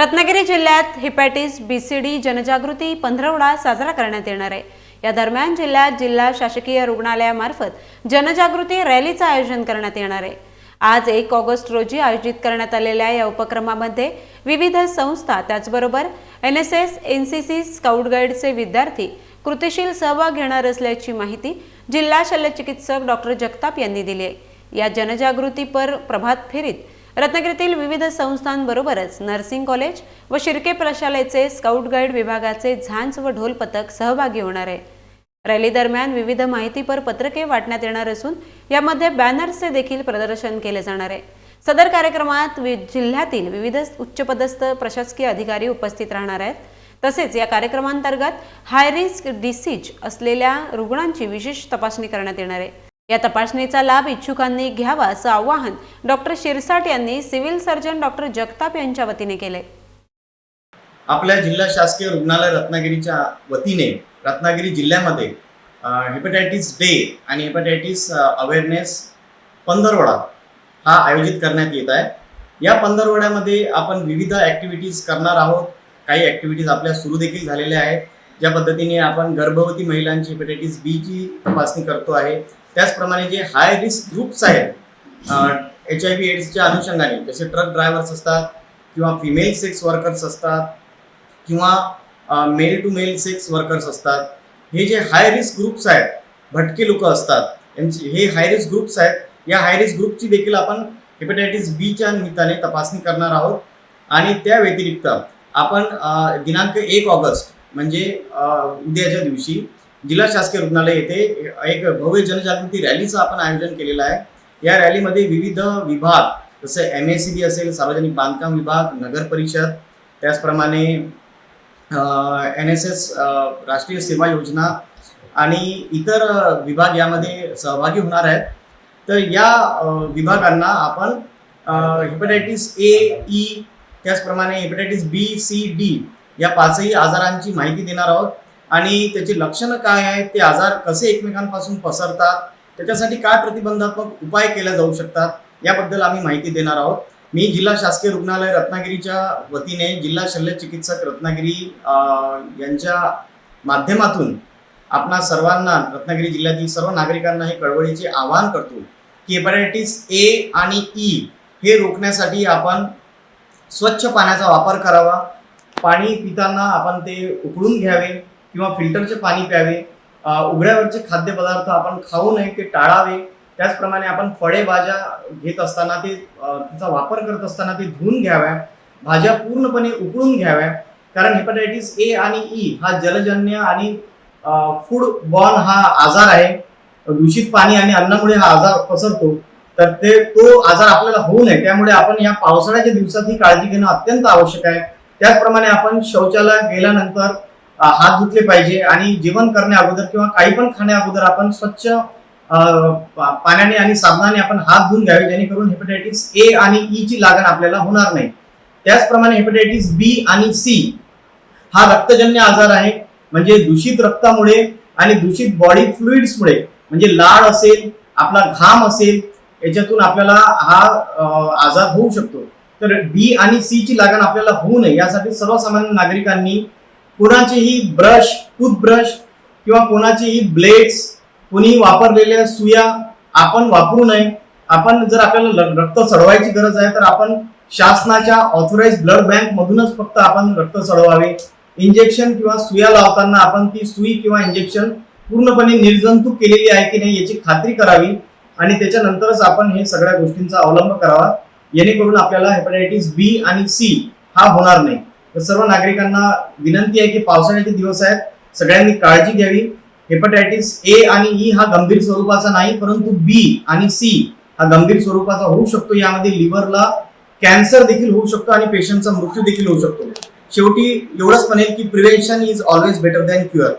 रत्नागिरी जिल्ह्यात हिपॅटिस बीसीडी जनजागृती पंधरवडा साजरा करण्यात येणार आहे. या दरम्यान जिल्ह्यात जिल्हा शासकीय रुग्णालयामार्फत जनजागृती रॅलीचं आयोजन करण्यात येणार आहे. आज एक ऑगस्ट रोजी आयोजित करण्यात आलेल्या या उपक्रमामध्ये विविध संस्था त्याचबरोबर N S S N C C scout गाईडचे विद्यार्थी कृतिशील सहभाग घेणार असल्याची माहिती जिल्हा शल्यचिकित्सक डॉक्टर जगताप यांनी दिली आहे. या जनजागृतीपर प्रभात फेरीत रत्नागिरीतील विविध संस्थांबरोबरच नर्सिंग कॉलेज व शिर्के प्रशालेचे स्काउट गाईड विभागाचे झांज व ढोल पथक सहभागी होणार आहे. रॅली दरम्यान विविध माहितीपर पत्रके वाटण्यात येणार असून यामध्ये बॅनर्सचे देखील प्रदर्शन केले जाणार आहे. सदर कार्यक्रमात वि- जिल्ह्यातील विविध उच्चपदस्थ प्रशासकीय अधिकारी उपस्थित राहणार आहेत. तसेच या कार्यक्रमांतर्गत हाय रिस्क डिसीज असलेल्या रुग्णांची विशेष तपासणी करण्यात येणार आहे. या तपासणीचा लाभ इच्छुकांनी घ्यावा असं आवाहन डॉक्टर शिरसाट यांनी सिव्हिल सर्जन डॉक्टर जगताप यांच्या वतीने केले. आपल्या जिल्हा शासकीय रुग्णालय रत्नागिरीच्या वतीने रत्नागिरी जिल्ह्यामध्ये हेपेटायटीस डे आणि हेपेटायटीस अवेअरनेस पंधरवडा हा आयोजित करण्यात येत आहे. या पंधरवड्यामध्ये आपण विविध ॲक्टिव्हिटीज करणार आहोत. काही ॲक्टिव्हिटीज आपल्या सुरू देखील झालेल्या आहेत. ज्या पद्धतीने आपण गर्भवती महिलांची हेपॅटायटिस बीची तपासणी करतो आहे. त्याचप्रमाणे जे हाय रिस्क ग्रुप्स आहेत एच आय व्ही एड्सच्या अनुषंगाने जसे ट्रक ड्रायव्हर्स असतात किंवा फिमेल सेक्स वर्कर्स असतात किंवा male to male sex workers असतात हे जे हाय रिस्क ग्रुप्स आहेत भटके लोक असतात यांचे हे हाय रिस्क ग्रुप्स आहेत या हाय रिस्क ग्रुपची देखील आपण हेपेटायटिस बीच्या निमित्ताने तपासणी करणार आहोत. आणि त्या व्यतिरिक्त आपण दिनांक एक ऑगस्ट म्हणजे उद्याच्या दिवशी जिल्हा शासकीय रुग्णालय येथे एक भव्य जनजागृती रॅलीचं आपण आयोजन केलेलं आहे. या रॅलीमध्ये विविध विभाग जसं एम एस सी बी असेल सार्वजनिक बांधकाम विभाग नगर परिषद त्याचप्रमाणे एन एस एस राष्ट्रीय सेवा योजना आणि इतर विभाग यामध्ये सहभागी होणार आहेत. तर या विभागांना आपण हेपॅटायटिस ए ई त्याचप्रमाणे हेपॅटायटिस बी सी डी या पाचही आजारांची माहिती देणार आहोत. आणि त्याची लक्षणं काय आहेत ते आजार कसे एकमेकांपासून पसरतात त्याच्यासाठी काय प्रतिबंधात्मक उपाय केले जाऊ शकतात याबद्दल आम्ही माहिती देणार आहोत. मी जिल्हा शासकीय रुग्णालय रत्नागिरीच्या वतीने जिल्हा शल्य चिकित्सक रत्नागिरी यांच्या माध्यमातून आपणा सर्वांना रत्नागिरी जिल्ह्यातील सर्व नागरिकांना हे कळवळीचे आवाहन करतो की हेपॅटायटिस ए आणि ई हे रोखण्यासाठी आपण स्वच्छ पाण्याचा वापर करावा. पाणी पिताना आपण ते उकळून घ्यावे. किंवा फिल्टरचे पाणी प्यावे उघड्यावरचे खाद्यपदार्थ आपण खाऊ नये ते टाळावे. त्याचप्रमाणे आपण फळे भाज्या घेत असताना ते तिचा वापर करत असताना ते धुवून घ्याव्या. भाज्या पूर्णपणे उकळून घ्याव्या. कारण हेपॅटायटिस ए आणि ई हा जलजन्य आणि फूड बॉर्न हा आजार आहे. दूषित पाणी आणि अन्नामुळे हा आजार पसरतो. तर ते तो आजार आपल्याला होऊ नये. त्यामुळे आपण या पावसाळ्याच्या दिवसात ही काळजी घेणं अत्यंत आवश्यक आहे. त्याचप्रमाणे आपण शौचालयात गेल्यानंतर हात धुतले पाहिजे आणि जेवण करण्या अगोदर किंवा काही पण खाण्या अगोदर आपण स्वच्छ पाण्याने आणि साबणाने आपण हात धुवून घ्यावे जेणेकरून हेपेटायटिस ए आणि ई ची लागण आपल्याला होणार नाही. त्याचप्रमाणे हेपेटायटिस बी आणि सी हा रक्तजन्य आजार आहे. म्हणजे दूषित रक्तामुळे आणि दूषित बॉडी फ्लुइड्समुळे म्हणजे लाळ असेल आपला घाम असेल याच्यातून आपल्याला हा आजार होऊ शकतो. तर बी आणि सी ची लागण आपल्याला होऊ नये. यासाठी सर्वसामान्य नागरिकांनी कोणाचेही ब्रश टूथब्रश किंवा कोणाचेही ब्लेड्स कोणी वापरलेल्या सुया आपण वापरू नये. आपण जर आपल्याला रक्त चढवायची गरज आहे तर आपण शासनाच्या ऑथोराइज ब्लड बँक मधूनच फक्त आपण रक्त चढवावे. इंजेक्शन किंवा सुया लावताना आपण ती सुई किंवा इंजेक्शन पूर्णपणे निर्जंतुक केलेली आहे की नाही याची खात्री करावी आणि त्याच्यानंतरच आपण हे सगळ्या गोष्टींचा अवलंब करावा. जेणेकरून आपल्याला हेपेटायटिस बी आणि सी हा होणार नाही. तर सर्व नागरिकांना विनंती आहे की पावसाळ्याचे दिवस आहेत. सगळ्यांनी काळजी घ्यावी. हेपटायटिस ए आणि ई हा गंभीर स्वरूपाचा नाही परंतु बी आणि सी हा गंभीर स्वरूपाचा होऊ शकतो. यामध्ये लिव्हरला कॅन्सर देखील होऊ शकतो आणि पेशंटचा मृत्यू देखील होऊ शकतो. शेवटी एवढंच म्हणेल की prevention is always better than cure.